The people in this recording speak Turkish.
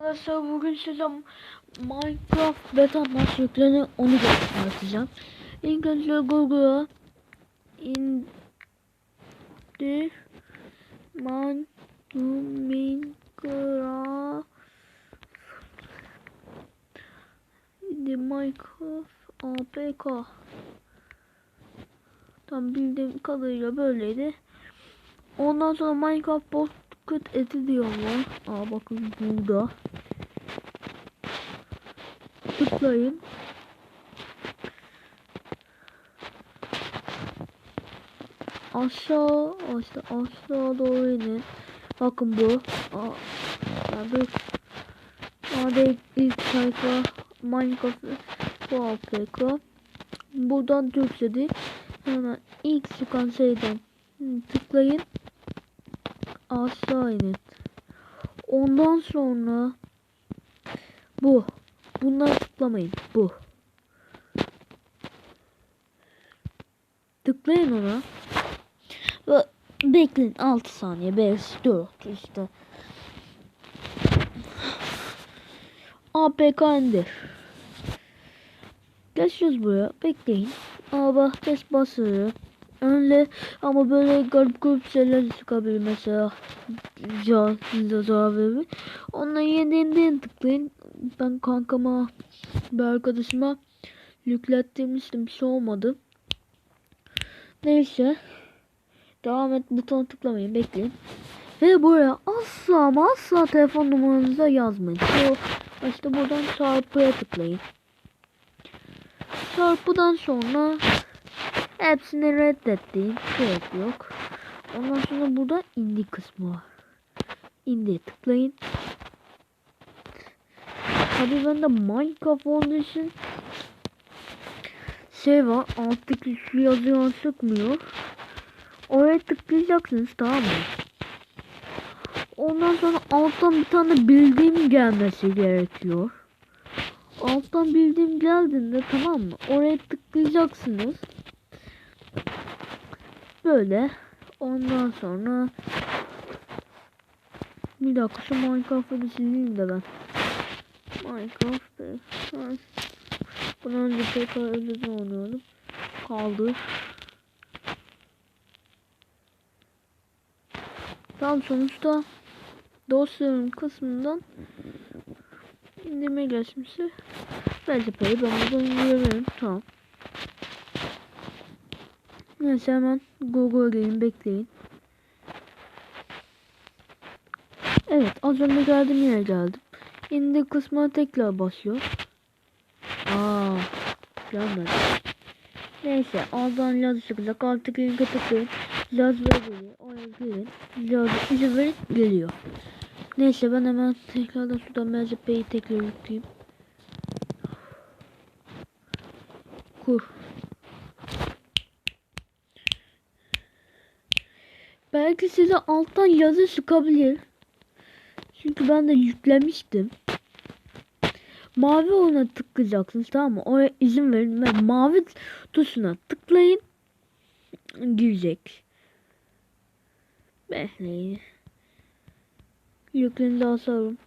Arkadaşlar bugün size Minecraft beta nasıl yüklenir onu göstereceğim. İlk önce Google'a indir Minecraft indir Minecraft APK Tam bildiğim kadarıyla böyleydi. Ondan sonra Minecraft Pocket Edit var. Aa bakın burada. Tıklayın. Aşağı aşağı aşağı doğru inin. Bakın bu. Aa, yani Hadi ilk sayfa Minecraft bu APK. Buradan Türkçe'de hemen ilk çıkan şeyden tıklayın aşağı inin. Ondan sonra bu. Bundan tıklamayın. Bu. Tıklayın ona. Ve bekleyin 6 saniye 5 4 işte. APK indir. Geçiyoruz buraya. Bekleyin. Ama test basıyor. Önle ama böyle garip garip şeyler çıkabilir mesela. Ya size zarar verir. Onları yeniden tıklayın. Ben kankama bir arkadaşıma yüklettirmiştim. Bir şey olmadı. Neyse. Devam et butona tıklamayın. Bekleyin. Ve buraya asla ama asla telefon numaranızı yazmayın. Bu işte buradan çarpıya tıklayın. Çarpıdan sonra hepsini reddettiğin gerek yok. Ondan sonra burada indi kısmı var. İndi tıklayın. Tabii bende Minecraft olduğu için şey var alttaki şu yazıyor sıkmıyor. Oraya tıklayacaksınız tamam mı? Ondan sonra alttan bir tane bildiğim gelmesi gerekiyor. Alttan bildiğim geldiğinde tamam mı? Oraya tıklayacaksınız. Böyle. Ondan sonra bir dakika şu Minecraft'ı sileyim de ben. Minecraft Bundan önce tekrar ödedi oynuyordum. Kaldı. Tam sonuçta dosyanın kısmından indirme geçmişi Belki ben buradan indirebilirim. Tamam. Neyse hemen Google'a gelin bekleyin. Evet az önce geldim yere geldim. İndir kısmına tekrar basıyor. Aa, gelmedi. Neyse oradan yazı çıkacak. Artık linke tıklayın. Ver geliyor. Oraya girin. Yaz izin verin geliyor. Neyse ben hemen tekrardan şuradan MZP'yi tekrar yükleyeyim. Kur. Belki size alttan yazı çıkabilir. Çünkü ben de yüklemiştim. Mavi ona tıklayacaksınız tamam mı? Oraya izin verin ve mavi tuşuna tıklayın. Girecek. Bekleyin. Yüklerini daha sarım.